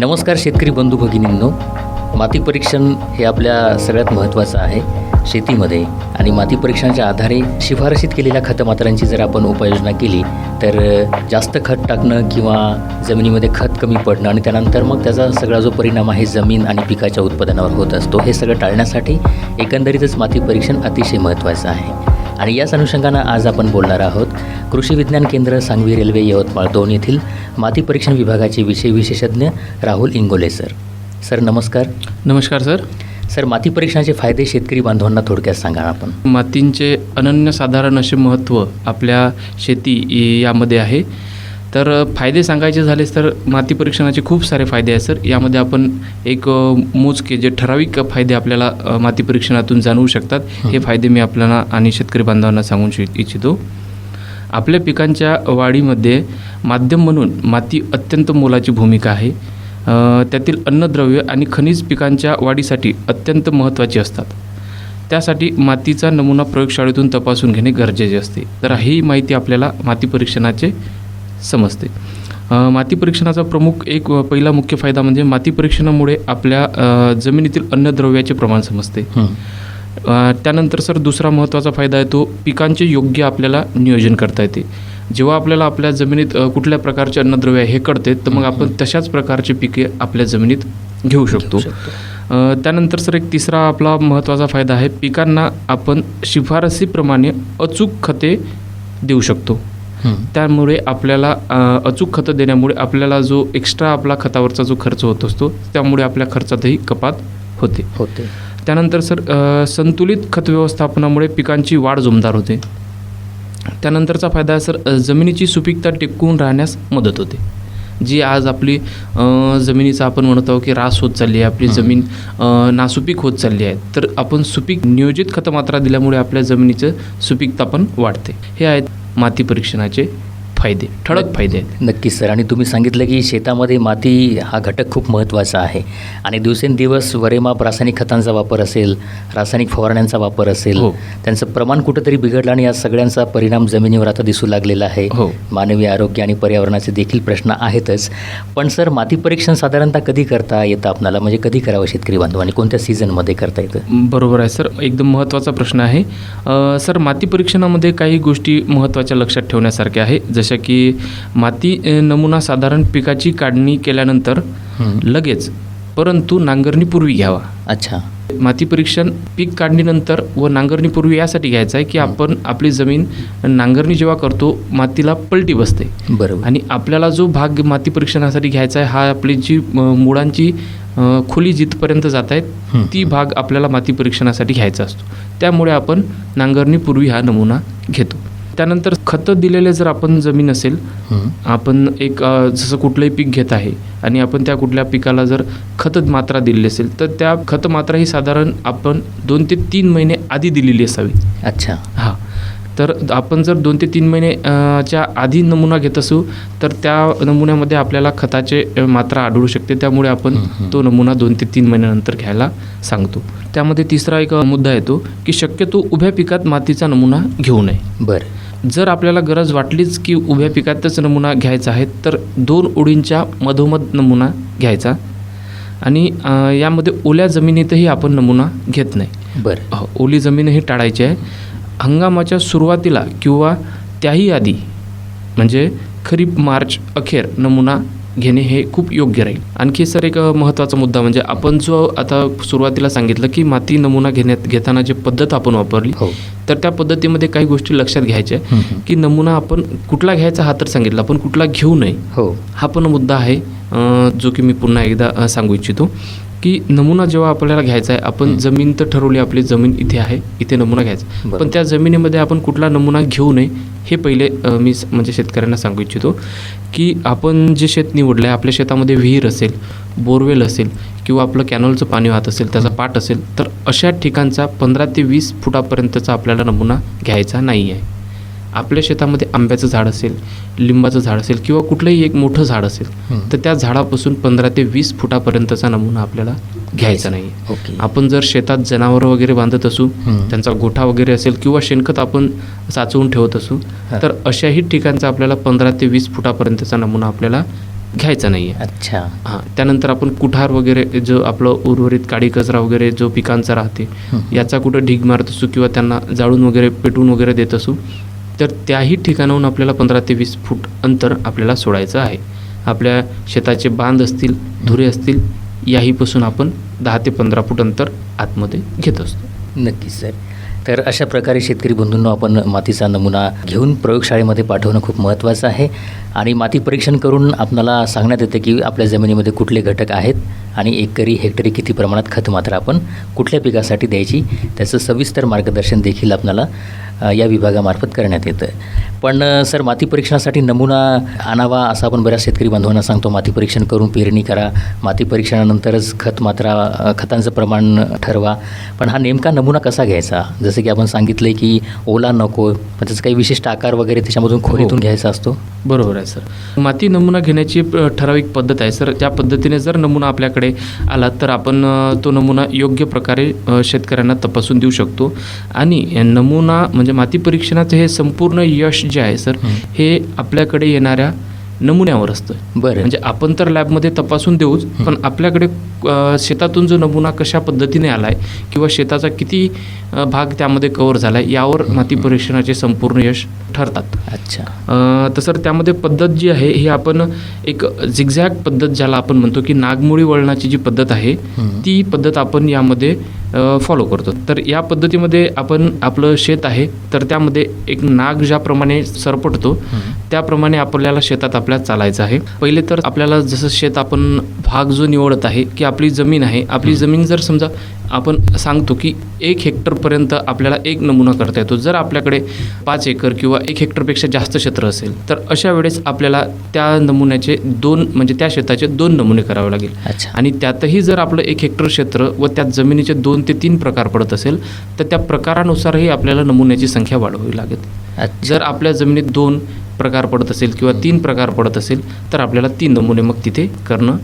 नमस्कार शेतकरी बंधू भगिनींनो. माती परीक्षण हे आपल्या सगळ्यात महत्त्वाचं आहे शेतीमध्ये. आणि माती परीक्षणाच्या आधारे शिफारशीत केलेल्या खतमात्रांची जर आपण उपाययोजना केली तर जास्त खत टाकणं किंवा जमिनीमध्ये खत कमी पडणं आणि त्यानंतर मग त्याचा सगळा जो परिणाम आहे जमीन आणि पिकाच्या उत्पादनावर होत असतो हे सगळं टाळण्यासाठी एकंदरीतच माती परीक्षण अतिशय महत्त्वाचं आहे. आणि याच अनुषंगानं आज आपण बोलणार आहोत कृषी विज्ञान केंद्र सांगवी रेल्वे यवतमाळ दोन येथील माती परीक्षण विभागाचे विषय विशेषज्ञ राहुल इंगोले सर. सर नमस्कार. नमस्कार सर. सर माती परीक्षणाचे फायदे शेतकरी बांधवांना थोडक्यात सांगा आपण. मातींचे अनन्यसाधारण असे महत्त्व आपल्या शेती यामध्ये आहे. तर फायदे सांगायचे झालेच तर माती परीक्षणाचे खूप सारे फायदे आहेत सर. यामध्ये आपण एक मोजके जे ठराविक फायदे आपल्याला माती परीक्षणातून जाणवू शकतात हे. फायदे मी आपल्याला आणि शेतकरी बांधवांना सांगू इच्छ- इच्छितो. आपल्या पिकांच्या वाढीमध्ये माध्यम म्हणून माती अत्यंत मोलाची भूमिका आहे. त्यातील अन्नद्रव्य आणि खनिज पिकांच्या वाढीसाठी अत्यंत महत्त्वाची असतात. त्यासाठी मातीचा नमुना प्रयोगशाळेतून तपासून घेणे गरजेचे असते. तर ही माहिती आपल्याला माती परीक्षणाचे समजते. माती परीक्षणाचा प्रमुख एक पहिला मुख्य फायदा म्हणजे माती परीक्षणामुळे आपल्या जमिनीतील अन्नद्रव्याचे प्रमाण समजते. त्यानंतर सर दुसरा महत्त्वाचा फायदा आहे तो पिकांचे योग्य आपल्याला नियोजन करता येते. जेव्हा आपल्याला आपल्या जमिनीत कुठल्या प्रकारचे अन्नद्रव्य हे कळते तर मग आपण तशाच प्रकारची पिके आपल्या जमिनीत घेऊ शकतो. त्यानंतर सर एक तिसरा आपला महत्त्वाचा फायदा आहे पिकांना आपण शिफारसीप्रमाणे अचूक खते देऊ शकतो. त्यामुळे आपल्याला अचूक खतं देण्यामुळे आपल्याला जो एक्स्ट्रा आपला खतावरचा जो खर्च होत असतो त्यामुळे आपल्या खर्चातही कपात होते. होते. त्यानंतर सर संतुलित खत व्यवस्थापनामुळे पिकांची वाढ जोमदार होते. त्यानंतरचा फायदा आहे सर जमिनीची सुपीकता टिकवून राहण्यास मदत होते. जी आज आपली जमिनीचा आपण म्हणत आहोत की रास होत चालली आहे आपली जमीन नासुपीक होत चालली आहे तर आपण सुपीक नियोजित खतमात्रा दिल्यामुळे आपल्या जमिनीचं सुपीकता पण वाढते. हे आहेत माती परीक्षणाचे फायदे ठळक फायदे. आहेत नक्कीच सर. आणि तुम्ही सांगितलं की शेतामध्ये माती हा घटक खूप महत्त्वाचा आहे. आणि दिवसेंदिवस वरेमाप रासायनिक खतांचा वापर असेल रासायनिक फवारण्यांचा वापर असेल हो. त्यांचं प्रमाण कुठंतरी बिघडलं आणि या सगळ्यांचा परिणाम जमिनीवर आता दिसू लागलेला आहे. हो. मानवी आरोग्य आणि पर्यावरणाचे देखील प्रश्न आहेतच. पण सर माती परीक्षण साधारणतः कधी करता येतं आपणाला म्हणजे कधी करावं शेतकरी बांधवांनी कोणत्या सीझनमध्ये करता येतं? बरोबर आहे सर. एकदम महत्त्वाचा प्रश्न आहे. सर माती परीक्षणामध्ये काही गोष्टी महत्त्वाच्या लक्षात ठेवण्यासारख्या आहे. जशा की माती नमुना साधारण पिकाची काढणी केल्यानंतर. लगेच परंतु नांगरणीपूर्वी घ्यावा. अच्छा. माती परीक्षण पीक काढणीनंतर व नांगरणीपूर्वी यासाठी घ्यायचं आहे की आपण आपली जमीन नांगरणी जेव्हा करतो मातीला पलटी बसते. बरोबर. आणि आपल्याला जो भाग माती परीक्षणासाठी घ्यायचा आहे हा आपली जी मुळांची खोली जिथपर्यंत जात आहेत. ती भाग आपल्याला माती परीक्षणासाठी घ्यायचा असतो. त्यामुळे आपण नांगरणीपूर्वी हा नमुना घेतो. त्यानंतर खतं दिलेले जर आपण जमीन असेल. आपण एक जसं कुठलंही पीक घेत आहे आणि आपण त्या कुठल्या पिकाला जर खत मात्रा दिलेली असेल तर त्या खत मात्रा ही साधारण आपण दोन ते तीन महिने आधी दिलेली असावी. अच्छा. हां. तर आपण जर दोन ते तीन महिने अ, च्या आधी नमुना घेत असू तर त्या नमुन्यामध्ये आपल्याला खताचे मात्रा आढळू शकते. त्यामुळे आपण तो नमुना दोन ते तीन महिन्यानंतर घ्यायला सांगतो. त्यामध्ये तिसरा एक मुद्दा येतो की शक्यतो उभ्या पिकात मातीचा नमुना घेऊ नये. बरं. जर आपल्याला गरज वाटलीच की उभ्या पिकातच नमुना घ्यायचा आहे तर दोन ओळींच्या मधोमध नमुना घ्यायचा. आणि यामध्ये ओल्या जमिनीतही आपण नमुना घेत नाही. बरं. ओली जमीनही टाळायची आहे. हंगामाच्या सुरुवातीला किंवा त्याही आधी म्हणजे खरीप मार्च अखेर नमुना घेणे हे खूप योग्य राहील. आणखी सर एक महत्त्वाचा मुद्दा म्हणजे आपण जो आता सुरुवातीला सांगितलं की माती नमुना घेण्यात घेताना जी पद्धत आपण वापरली हो. तर त्या पद्धतीमध्ये काही गोष्टी लक्षात घ्यायच्या. की नमुना आपण कुठला घ्यायचा हा तर सांगितला पण कुठला घेऊ नये. हो. हा पण मुद्दा आहे जो की मी पुन्हा एकदा सांगू इच्छितो. की नमुना जेव्हा आपल्याला घ्यायचा आहे आपण जमीन तर ठरवली आपली जमीन इथे आहे इथे नमुना घ्यायचा. पण त्या जमिनीमध्ये आपण कुठला नमुना घेऊ नये हे पहिले मी म्हणजे शेतकऱ्यांना सांगू इच्छितो की आपण जे शेत निवडलं आहे आपल्या शेतामध्ये विहीर असेल बोरवेल असेल किंवा आपलं कॅनॉलचं पाणी वाहत असेल त्याचा पाट असेल तर अशा ठिकाणचा पंधरा ते वीस फुटापर्यंतचा आपल्याला नमुना घ्यायचा नाही आहे आपल्या शेतामध्ये आंब्याचं झाड असेल लिंबाचं झाड असेल किंवा कुठलंही एक मोठं झाड असेल. तर त्या झाडापासून पंधरा ते वीस फुटापर्यंतचा नमुना आपल्याला घ्यायचा नाही आपण जर शेतात जनावरं वगैरे बांधत असू. त्यांचा गोठा वगैरे असेल किंवा शेणखत आपण साचवून ठेवत असू. तर अशाही ठिकाणचा आपल्याला पंधरा ते वीस फुटापर्यंतचा नमुना आपल्याला घ्यायचा नाही आहे अच्छा हां त्यानंतर आपण कुठार वगैरे जो आपलं उर्वरित काडी कचरा वगैरे जो पिकांचा राहते. याचा कुठं ढीग मारत असू किंवा त्यांना जाळून वगैरे पेटून वगैरे देत असू तर त्याही ठिकाणाहून आपल्याला पंधरा ते वीस फूट अंतर आपल्याला सोडायचं आहे. आपल्या शेताचे बांध असतील धुरे असतील याहीपासून आपण दहा ते पंधरा फूट अंतर आतमध्ये घेत असतो. नक्कीच सर. तर अशा प्रकारे शेतकरी बंधूंना आपण मातीचा नमुना घेऊन प्रयोगशाळेमध्ये पाठवणं खूप महत्त्वाचं आहे. आणि माती परीक्षण करून आपणाला सांगण्यात येतं की आपल्या जमिनीमध्ये कुठले घटक आहेत आणि एकरी हेक्टरी किती प्रमाणात खत मात्र आपण कुठल्या पिकासाठी द्यायची त्याचं सविस्तर मार्गदर्शन देखील आपणाला या विभागामार्फत करण्यात येतं पण सर माती परीक्षणासाठी नमुना आणावा असं आपण बऱ्याच शेतकरी बांधवांना सांगतो. माती परीक्षण करून पेरणी करा. माती परीक्षणानंतरच खत मात्र खतांचं प्रमाण ठरवा. पण हा नेमका नमुना कसा घ्यायचा? जसं की आपण सांगितलं की ओला नको पण त्याचा काही विशिष्ट आकार वगैरे त्याच्यामधून खोलीतून घ्यायचा असतो? बरोबर आहे सर. माती नमुना घेण्याची ठराविक पद्धत आहे सर. त्या पद्धतीने जर नमुना आपल्याकडे आला तर आपण तो नमुना योग्य प्रकारे शेतकऱ्यांना तपासून देऊ शकतो. आणि नमुना म्हणजे माती परीक्षणाचं हे संपूर्ण यश जे आहे सर हं. आपल्याकडे येणाऱ्या नमुन्यावर असतं. बरं. म्हणजे आपण तर लॅबमध्ये तपासून देऊच पण आपल्याकडे शेतातून जो नमुना कशा पद्धतीने आला आहे किंवा शेताचा किती भाग त्यामध्ये कव्हर झाला आहे यावर माती परीक्षणाचे संपूर्ण यश ठरतात. अच्छा. अ, तसं त्यामध्ये पद्धत जी आहे ही आपण एक झिगझॅग पद्धत ज्याला आपण म्हणतो की नागमोळी वळणाची जी पद्धत आहे. ती पद्धत आपण यामध्ये फॉलो करतो. तर या पद्धतीमध्ये आपण आपलं शेत आहे तर त्यामध्ये एक नाग ज्याप्रमाणे सरपटतो. त्याप्रमाणे आपल्याला शेतात आपल्या चालायचं आहे. पहिले तर आपल्याला जसं शेत आपण भाग जो निवडत आहे की आपली जमीन आहे आपली जमीन जर समजा आपण सांगतो की एक हेक्टरपर्यंत आपल्याला एक नमुना करता येतो. जर आपल्याकडे पाच एकर किंवा एक हेक्टरपेक्षा जास्त क्षेत्र असेल तर अशा वेळेस आपल्याला त्या नमुन्याचे दोन म्हणजे त्या शेताचे दोन नमुने करावे लागेल. अच्छा. आणि त्यातही जर आपलं एक हेक्टर क्षेत्र व त्यात जमिनीचे दोन ते तीन प्रकार पडत असेल तर त्या प्रकारानुसारही आपल्याला नमुन्याची संख्या वाढवावी लागेल. जर आपल्या जमिनीत दोन प्रकार पडत असेल किंवा तीन प्रकार पडत असेल तर आपल्याला तीन नमुने मग तिथे करणं